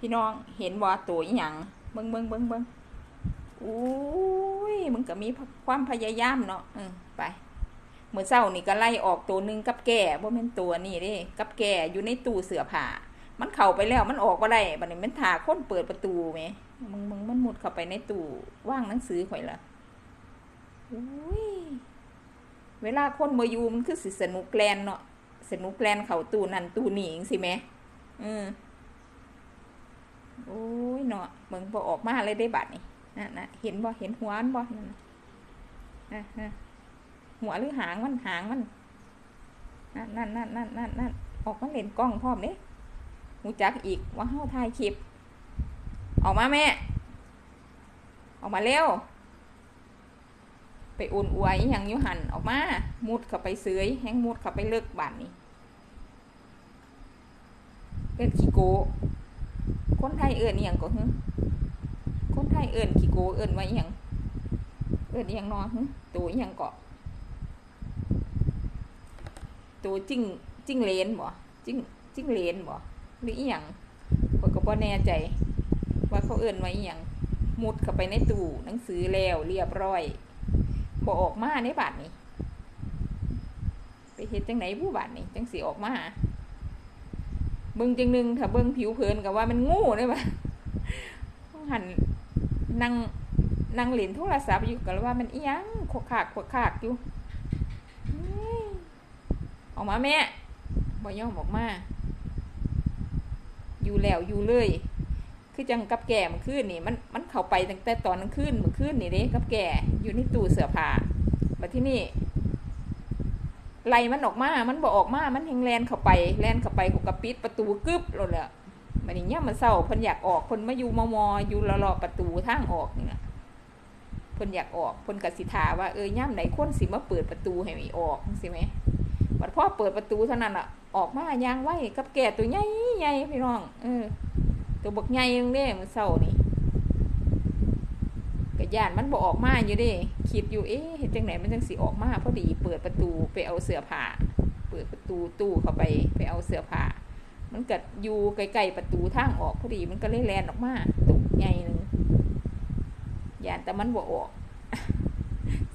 พี่น้องเห็นว่าตัวอหย่างเบิ้งเบิ้งเบิ้งเบิ้งอุ้ยมันก็มีความพยายามเนาะอไปเมื่อเช้านี่ก็ไล่ออกตัวหนึ่งกับแก่บ่แม่นตัวนี่เด้ กับแก่อยู่ในตู้เสื้อผ้ามันเข้าไปแล้วมันออกบ่ได้บัดนี้มันถาคนเปิดประตูแหมมึงมึงมันมุดเข้าไปในตู้ว่างหนังสือข่อยละอุ้ยเวลาคนมาอยู่มันคือสิสนุกแกลนเนาะสนุกแกลนเข้าตู้นั่นตู้นี่จังซี่แหมอืม โอ้ยเนาะเหมืองบอออกมาเลยได้บัดนี่นะนะเห็นบ่เห็นหัวมันบ่นั่นนะนะหัวหรือหางมันหางมันนั่นนั่นนั่นนั่นนั่นนั่นออกมาเล่นกล้องพร้อมเด้หูจักอีกว่าเฮาถ่ายคลิป ออกมาแม่ ออกมาเร็ว ไปอุ่นอวยอหยังยุหันออกมา มุดเข้าไปเสยแห้งมุดเข้าไปเลิกบานนี่เป็นขี้โก คนไทยเอื่นอย่างก็ฮึคนไทยเอื่นขี้โกเอื่นว่าอย่างเอื่นอย่างเนอฮึตัวอย่างเกาะตัวจิ้งจิ้งเลนบ่จิ้งจิ้งเลนบ่หรืออย่างข้อยก็บ่แน่ใจ ว่าเขาเอื่นว่าอย่างมุดเข้าไปในตู้หนังสือแล้วเรียบร้อยบ่ออกมาในบาทนี้ไปเฮ็ดจังไหนผู้บาทนี้จังสิออกมา บิ่งจังหนึงถ้าเบิ่งผิวเผินกับว่ามันงูได้ปะหันนั่งนั่งเล่นโทรศัพท์อยู่กับว่ามันเอียงขวกขากขวกขากอยู่ออกมาแม่บ่ยอมออกมา อยู่แล้วอยู่เลย คือจังกับแก่มันขึ้นนี่ มันมันเข้าไปตั้งแต่ตอนกลางคืนมันขึ้นนี่เด้กับแก่อยู่ในตู้เสื้อผ้ามาที่นี่ ไล่มันออกมา มันบอกออกมา มันแหงแลนเข้าไปแลนเข้าไปกูกระปิดประตูกึบเลยแหละมันอย่างเงี้ยมันเศร้าเพิ่นอยากออกเพิ่นมาอยู่มอมออยู่รอๆประตูทางออกนี่แหละเพิ่นอยากออกเพิ่นกสิทาว่าเออย่ำไหนคนสิมาเปิดประตูให้มีออกสิไหมบัดพ่อเปิดประตูเท่านั้นอะ ออกมายางไว้กับแก่ตัวใหญ่ใหญ่พี่น้อง เออ ตัวบักใหญ่ยังเด้มันเศร้านี่ กระยานมันบอกออกมาอยู่ด้คิดอยู่เอ๊ะเห็นจังไหนมันจังสิออกมาพอดีเปิดประตูไปเอาเสื้อผ้าเปิดประตูตู้เข้าไปไปเอาเสื้อผ้ามันเก็อยู่ใกลๆประตูทางออกพอดีมันก็เลยแลนออกมาตุกใหญ่หนึ่งยานแต่มันบ่ออก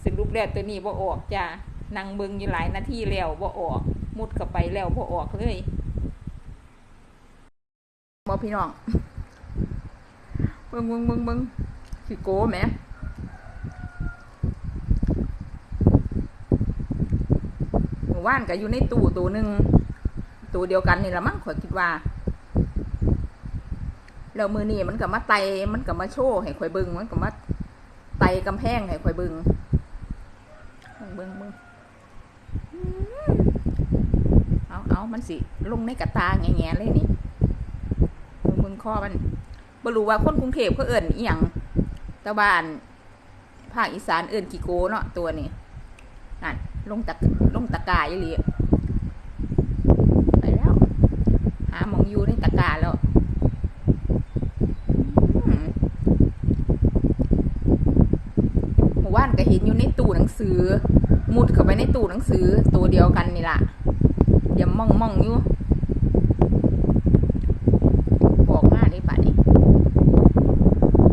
สรุปแล้วตัวนี้บ่ออกจ้านั่งเบิงอยู่หลายนาทีแล้วบ่ออกมุดเข้าไปแล้วบ่ออกเลยบ่พี่น้องเบิงเบิงเบิงเบิง สิโก้แหมหมู่บ้านก็อยู่ในตู้ตู้หนึ่งตู้เดียวกันนี่ละมั้งข่อยคิดว่าแล้วมือนี่มันก็มาไตมันก็มาโชว์ให้ข่อยเบิงมันก็มาไตกำแพงให้ข่อยเบิงเบิงเบิงเบิงอืมเอาเอามันสิลงในกระตาแง่ๆเลยนี่เบิงบิงคอมันบ่รู้ว่าคนกรุงเทพเขาเอิ่นอีหยัง ต่บ้านภาคอีสานเอิ่นกิโกเนาะตัวนี้นั่นลงตะลงตะกายเลยไปแล้ว หาหมองยูในตะกาแล้วหมู่บ้านก็เห็นอยู่ในตู้หนังสือ มุดเข้าไปในตู้หนังสือ ตัวเดียวกันนี่ล่ะเดี๋ยวมองมองอยู่